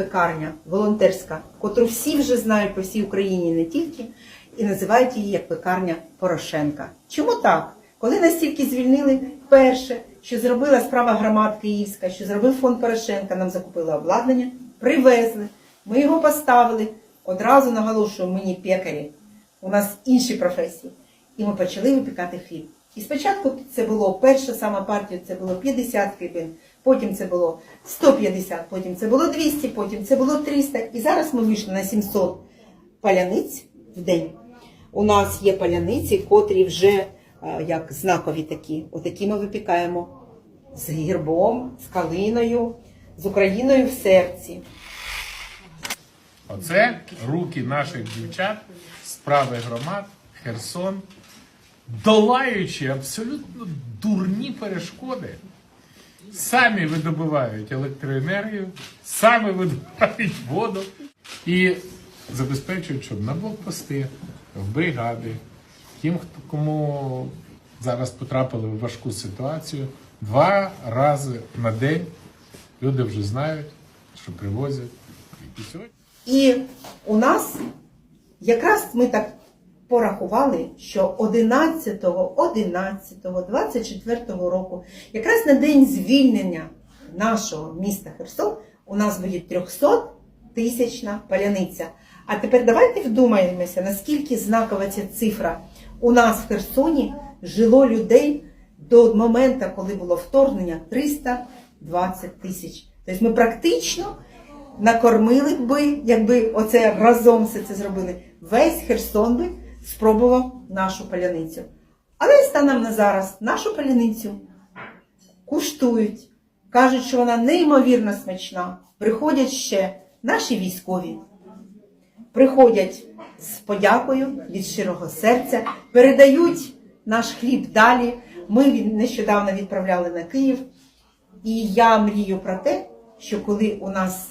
Пекарня, волонтерська, котру всі вже знають по всій Україні не тільки, і називають її як пекарня Порошенка. Чому так? Коли настільки звільнили перше, що зробила справа громад Київська, що зробив фонд Порошенка, нам закупили обладнання, привезли, ми його поставили. Одразу наголошую, ми не пекарі, у нас інші професії. І ми почали випікати хліб. І спочатку це було перша сама партія, це було 50 хлібин, потім це було 150, потім це було 200, потім це було 300. І зараз ми вийшли на 700 паляниць в день. У нас є паляниці, котрі вже е, як знакові такі. Отакі ми випікаємо з гірбом, з калиною, з Україною в серці. Оце руки наших дівчат, справи громад, Херсон, долаючи абсолютно дурні перешкоди, самі видобувають електроенергію, самі видобувають воду і забезпечують, щоб на блокпости, в бригади, тим, кому зараз потрапили в важку ситуацію, два рази на день люди вже знають, що привозять. І у нас якраз ми так порахували, що 11, 11, 24 року, якраз на день звільнення нашого міста Херсон, у нас буде 300 тисячна паляниця. А тепер давайте вдумаємося, наскільки знакова ця цифра. У нас в Херсоні жило людей до моменту, коли було вторгнення, 320 тисяч. Тобто ми практично накормили би, якби оце разом все це зробили. Весь Херсон би спробував нашу паляницю. Але станом на зараз нашу паляницю куштують, кажуть, що вона неймовірно смачна. Приходять ще наші військові, приходять з подякою від щирого серця, передають наш хліб далі. Ми нещодавно відправляли на Київ. І я мрію про те, що коли у нас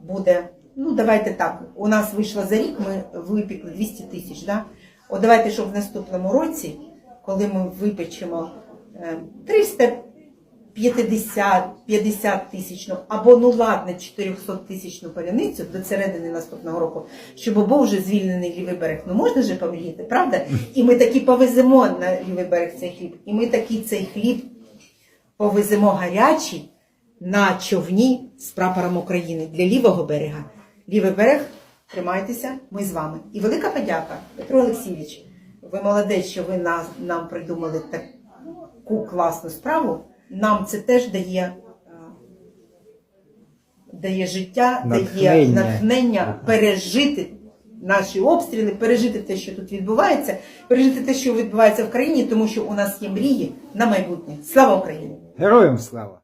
буде, ну давайте так, у нас вийшло за рік, ми випікли 200 тисяч. Да? От давайте, щоб в наступному році, коли ми випечемо е, 350 50 тисячну, або ну ладно, 400 тисячну паляницю до середини наступного року, щоб був вже звільнений лівий берег. Ну можна же помріяти, правда? І ми таки повеземо на лівий берег цей хліб. І ми такий цей хліб повеземо гарячий на човні з прапором України для лівого берега. Лівий берег, тримайтеся, ми з вами. І велика подяка, Петро Олексійович. Ви молодець, що ви нас, нам придумали таку класну справу. Нам це теж дає, е, дає життя, дає Натхнення. натхнення пережити наші обстріли, пережити те, що тут відбувається, пережити те, що відбувається в країні, тому що у нас є мрії на майбутнє. Слава Україні! Героям слава!